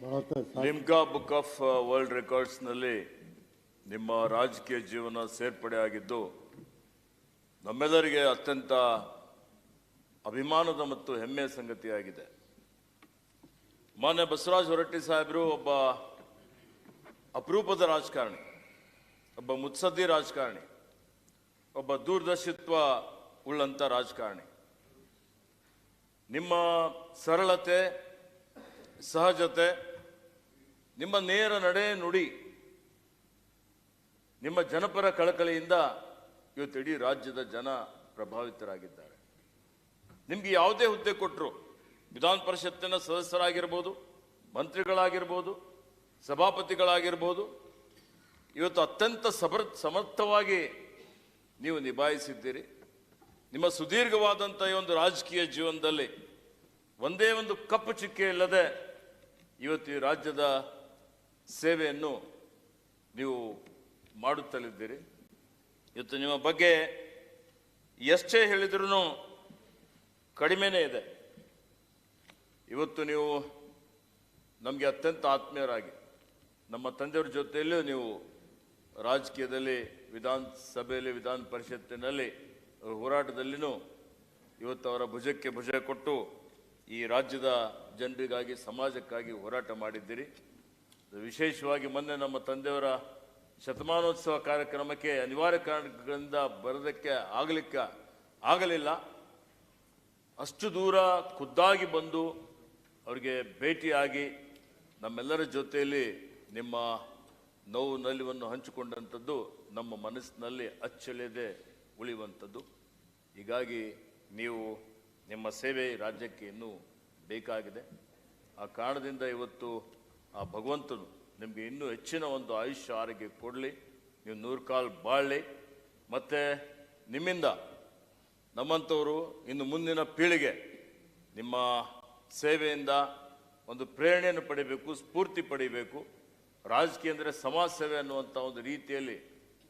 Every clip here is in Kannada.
ಭಾರತ ಬುಕ್ ಆಫ್ ವರ್ಲ್ಡ್ ರೆಕಾರ್ಡ್ಸ್ನಲ್ಲಿ ನಿಮ್ಮ ರಾಜಕೀಯ ಜೀವನ ಸೇರ್ಪಡೆ ಆಗಿದ್ದು, ನಮ್ಮೆಲ್ಲರಿಗೆ ಅತ್ಯಂತ ಅಭಿಮಾನದ ಮತ್ತು ಹೆಮ್ಮೆಯ ಸಂಗತಿಯಾಗಿದೆ. ಮಾನ್ಯ ಬಸವರಾಜ ಹೊರಟ್ಟಿ ಸಾಹೇಬರು ಒಬ್ಬ ಅಪರೂಪದ ರಾಜಕಾರಣಿ, ಒಬ್ಬ ಮುತ್ಸದ್ದಿ ರಾಜಕಾರಣಿ, ಒಬ್ಬ ದೂರದರ್ಶಿತ್ವ ಉಳ್ಳಂಥ ರಾಜಕಾರಣಿ. ನಿಮ್ಮ ಸರಳತೆ, ಸಹಜತೆ, ನಿಮ್ಮ ನೇರ ನಡೆ ನುಡಿ, ನಿಮ್ಮ ಜನಪರ ಕಳಕಳಿಯಿಂದ ಇವತ್ತು ಇಡೀ ರಾಜ್ಯದ ಜನ ಪ್ರಭಾವಿತರಾಗಿದ್ದಾರೆ. ನಿಮಗೆ ಯಾವುದೇ ಹುದ್ದೆ ಕೊಟ್ಟರು ವಿಧಾನ ಪರಿಷತ್ತಿನ ಸದಸ್ಯರಾಗಿರ್ಬೋದು, ಮಂತ್ರಿಗಳಾಗಿರ್ಬೋದು, ಸಭಾಪತಿಗಳಾಗಿರ್ಬೋದು, ಇವತ್ತು ಅತ್ಯಂತ ಸಮರ್ಥವಾಗಿ ನೀವು ನಿಭಾಯಿಸಿದ್ದೀರಿ. ನಿಮ್ಮ ಸುದೀರ್ಘವಾದಂಥ ಈ ಒಂದು ರಾಜಕೀಯ ಜೀವನದಲ್ಲಿ ಒಂದೇ ಒಂದು ಕಪ್ಪು ಚುಕ್ಕೆ ಇಲ್ಲದೆ ಇವತ್ತು ಈ ರಾಜ್ಯದ ಸೇವೆಯನ್ನು ನೀವು ಮಾಡುತ್ತಲಿದ್ದೀರಿ. ಇವತ್ತು ನಿಮ್ಮ ಬಗ್ಗೆ ಎಷ್ಟೇ ಹೇಳಿದ್ರೂ ಕಡಿಮೆನೇ ಇದೆ. ಇವತ್ತು ನೀವು ನಮಗೆ ಅತ್ಯಂತ ಆತ್ಮೀಯರಾಗಿ, ನಮ್ಮ ತಂದೆಯವ್ರ ಜೊತೆಯಲ್ಲೂ ನೀವು ರಾಜಕೀಯದಲ್ಲಿ, ವಿಧಾನಸಭೆಯಲ್ಲಿ, ವಿಧಾನ ಪರಿಷತ್ತಿನಲ್ಲಿ ಹೋರಾಟದಲ್ಲಿನೂ ಇವತ್ತು ಅವರ ಭುಜಕ್ಕೆ ಭುಜ ಕೊಟ್ಟು ಈ ರಾಜ್ಯದ ಜನರಿಗಾಗಿ, ಸಮಾಜಕ್ಕಾಗಿ ಹೋರಾಟ ಮಾಡಿದ್ದೀರಿ. ವಿಶೇಷವಾಗಿ ಮೊನ್ನೆ ನಮ್ಮ ತಂದೆಯವರ ಶತಮಾನೋತ್ಸವ ಕಾರ್ಯಕ್ರಮಕ್ಕೆ ಅನಿವಾರ್ಯ ಕಾರಣಗಳಿಂದ ಬರೋದಕ್ಕೆ ಆಗಲಿಕ್ಕೆ ಆಗಲಿಲ್ಲ. ಅಷ್ಟು ದೂರ ಖುದ್ದಾಗಿ ಬಂದು ಅವರಿಗೆ ಭೇಟಿಯಾಗಿ ನಮ್ಮೆಲ್ಲರ ಜೊತೆಯಲ್ಲಿ ನಿಮ್ಮ ನೋವು ನಲಿವನ್ನು ಹಂಚಿಕೊಂಡಂಥದ್ದು ನಮ್ಮ ಮನಸ್ಸಿನಲ್ಲಿ ಅಚ್ಚಳಿಯದೆ ಉಳಿಯುವಂಥದ್ದು. ಹೀಗಾಗಿ ನೀವು ನಿಮ್ಮ ಸೇವೆ ರಾಜ್ಯಕ್ಕೆ ಇನ್ನೂ ಬೇಕಾಗಿದೆ. ಆ ಕಾರಣದಿಂದ ಇವತ್ತು ಆ ಭಗವಂತನು ನಿಮಗೆ ಇನ್ನೂ ಹೆಚ್ಚಿನ ಒಂದು ಆಯುಷ್ಯ ಆರೋಗ್ಯ ಕೊಡಲಿ. ನೀವು ನೂರು ಕಾಲು ಬಾಳಲಿ. ಮತ್ತು ನಿಮ್ಮಿಂದ ನಮ್ಮಂಥವರು ಇನ್ನು ಮುಂದಿನ ಪೀಳಿಗೆ ನಿಮ್ಮ ಸೇವೆಯಿಂದ ಒಂದು ಪ್ರೇರಣೆಯನ್ನು ಪಡಿಬೇಕು, ಸ್ಫೂರ್ತಿ ಪಡಿಬೇಕು. ರಾಜಕೀಯ ಅಂದರೆ ಸಮಾಜ ಸೇವೆ ಅನ್ನುವಂಥ ಒಂದು ರೀತಿಯಲ್ಲಿ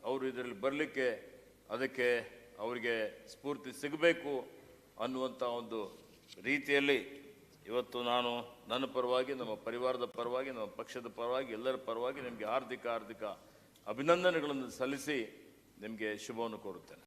ಅವರು ಇದರಲ್ಲಿ ಬರಲಿಕ್ಕೆ ಅದಕ್ಕೆ ಅವರಿಗೆ ಸ್ಫೂರ್ತಿ ಸಿಗಬೇಕು ಅನ್ನುವಂಥ ಒಂದು ರೀತಿಯಲ್ಲಿ ಇವತ್ತು ನಾನು ನನ್ನ ಪರವಾಗಿ, ನಮ್ಮ ಪರಿವಾರದ ಪರವಾಗಿ, ನಮ್ಮ ಪಕ್ಷದ ಪರವಾಗಿ, ಎಲ್ಲರ ಪರವಾಗಿ ನಿಮಗೆ ಆರ್ಥಿಕ ಆರ್ಥಿಕ ಅಭಿನಂದನೆಗಳನ್ನು ಸಲ್ಲಿಸಿ ನಿಮಗೆ ಶುಭವನ್ನು ಕೋರುತ್ತೇನೆ.